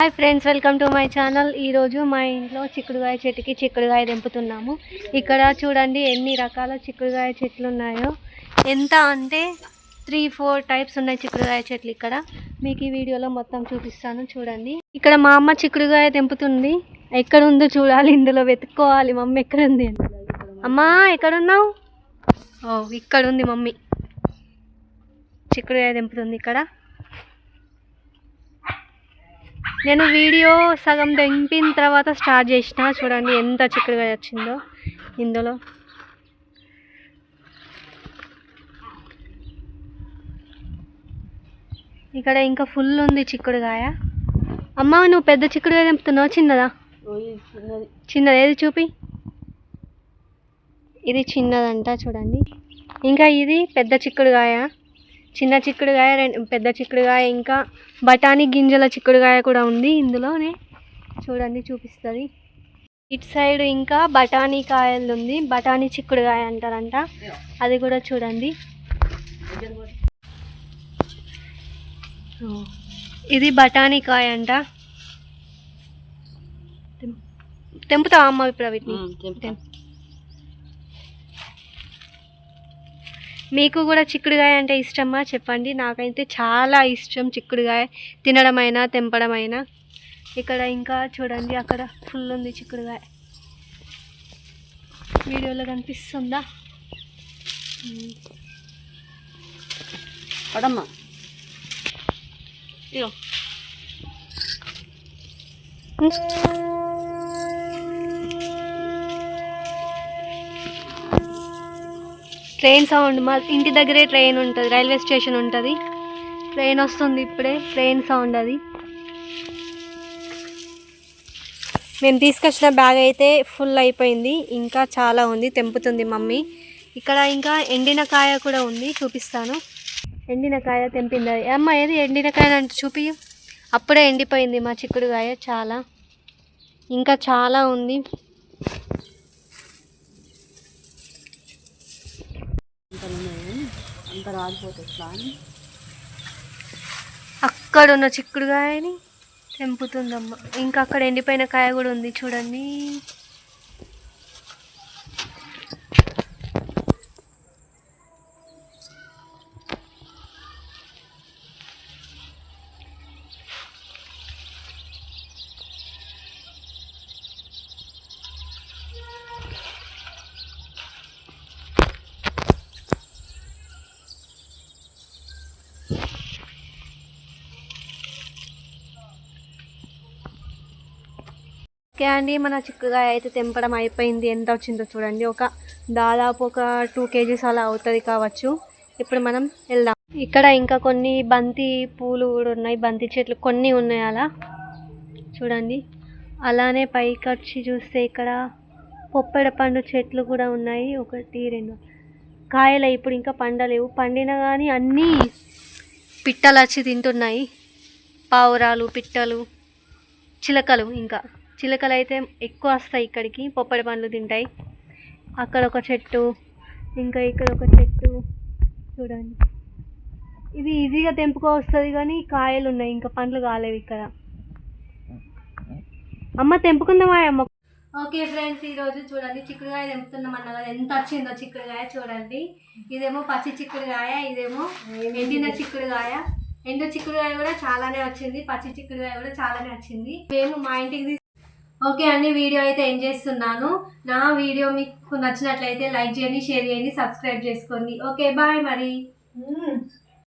Hi friends welcome to my channel ఈరోజు మా ఇంట్లో చిక్కుడుగాయ చెట్టుకి చిక్కుడుగాయ తెంపుతున్నాము. ఇక్కడ చూడండి ఎన్ని రకాల చిక్కుడుగాయ చెట్లు ఉన్నాయో. ఎంత అంటే త్రీ ఫోర్ టైప్స్ ఉన్నాయి చిక్కుడుగాయ చెట్లు ఇక్కడ. మీకు ఈ వీడియోలో మొత్తం చూపిస్తాను చూడండి. ఇక్కడ మా అమ్మ చిక్కుడుగాయ తెంపుతుంది. ఎక్కడ ఉందో చూడాలి ఇందులో వెతుక్కోవాలి. మమ్మీ ఎక్కడ ఉంది అమ్మా ఎక్కడున్నావు? ఓ ఇక్కడ ఉంది మమ్మీ. చిక్కుడుగాయ తెంపుతుంది ఇక్కడ. నేను వీడియో సగం తెంపిన తర్వాత స్టార్ట్ చేసిన. చూడండి ఎంత చిక్కుడుగా వచ్చిందో ఇందులో. ఇక్కడ ఇంకా ఫుల్ ఉంది చిక్కుడుగాయ అమ్మ నువ్వు పెద్ద చిక్కుడుగాయ తెంపుతున్నావు చిన్నదా? చిన్నది. ఏది చూపి. ఇది చిన్నదంట చూడండి. ఇంకా ఇది పెద్ద చిక్కుడుగాయ చిన్న చిక్కుడుగాయ రెండు పెద్ద చిక్కుడుగాయ ఇంకా బఠానీ గింజల చిక్కుడుగాయ కూడా ఉంది ఇందులోనే. చూడండి చూపిస్తుంది. ఇటు సైడ్ ఇంకా బఠానీ కాయలు ఉంది. బఠానీ చిక్కుడుగాయ అంటారంట. అది కూడా చూడండి. ఇది బఠానీ కాయ అంట. తెంపుతావా అమ్మ ఇప్పుడు వీటిని? మీకు కూడా చిక్కుడుగాయ అంటే ఇష్టమా? చెప్పండి. నాకైతే చాలా ఇష్టం చిక్కుడుగాయ తినడమైనా తెంపడమైనా. ఇక్కడ ఇంకా చూడండి అక్కడ ఫుల్ ఉంది చిక్కుడుగాయ వీడియోలో కనిపిస్తుందా. పడమ్మా. ఇగో ట్రైన్ సౌండ్ మా ఇంటి దగ్గరే ట్రైన్ ఉంటుంది రైల్వే స్టేషన్ ఉంటుంది. ట్రైన్ వస్తుంది ఇప్పుడే ట్రైన్ సౌండ్ అది. మేము తీసుకొచ్చిన బ్యాగ్ అయితే ఫుల్ అయిపోయింది ఇంకా చాలా ఉంది తెంపుతుంది మమ్మీ. ఇక్కడ ఇంకా ఎండిన కాయ కూడా ఉంది చూపిస్తాను. ఎండిన కాయ తెంపింది. అమ్మ ఏది ఎండిన కాయ అంటే చూపి అప్పుడే ఎండిపోయింది మా చిక్కుడుకాయ చాలా. ఇంకా చాలా ఉంది అంత ఉన్నాయి అంత రాలిపోతుంది ఇట్లా అని? అక్కడ ఉన్న తెంపుతుందమ్మ. ఇంకా అక్కడ ఎండిపోయిన కాయ కూడా ఉంది చూడండి. ఓకే అండి మన చిక్కుగా అయితే తెంపడం అయిపోయింది. ఎంత వచ్చిందో చూడండి. ఒక దాదాపు ఒక టూ కేజీస్ అలా అవుతుంది కావచ్చు. ఇప్పుడు మనం వెళ్దాం. ఇక్కడ ఇంకా కొన్ని బంతి పూలు కూడా ఉన్నాయి. బంతి చెట్లు కొన్ని ఉన్నాయి అలా. చూడండి. అలానే పైకి వచ్చి చూస్తే ఇక్కడ పొప్పెడ పండు చెట్లు కూడా ఉన్నాయి. ఒకటి రెండు. కాయలు ఇప్పుడు ఇంకా పండలేవు. పండినా కానీ అన్నీ పిట్టలు వచ్చి తింటున్నాయి. పావురాలు పిట్టలు చిలకలు ఇంకా. చిలకలు అయితే ఎక్కువ వస్తాయి ఇక్కడికి పొప్పడి పండ్లు తింటాయి. అక్కడ ఒక చెట్టు ఇంకా ఇక్కడ ఒక చెట్టు చూడండి. ఇది ఈజీగా తెంపుకో వస్తుంది కానీ కాయలు ఉన్నాయి ఇంకా పండ్లు కాలేవు ఇక్కడ. అమ్మ తెంపుకుందామా అమ్మ? ఓకే ఫ్రెండ్స్ ఈరోజు చూడండి చిక్కుడుకాయ తెంపుతున్నాం అన్న కదా. ఎంత వచ్చిందో చిక్కుడుకాయ చూడండి. ఇదేమో పచ్చి చిక్కుడుకాయ ఇదేమో ఎండిన చిక్కుడుకాయ. ఎండు చిక్కుడుకాయ కూడా చాలానే వచ్చింది పచ్చి చిక్కుడుకాయ కూడా చాలానే వచ్చింది. మేము మా ఇంటికి ఓకే అండి వీడియో అయితే ఎండ్ చేస్తున్నాను. నా వీడియో మీకు నచ్చినట్లయితే లైక్ చేయండి షేర్ చేయండి సబ్స్క్రైబ్ చేసుకోండి. ఓకే బాయ్ మరి.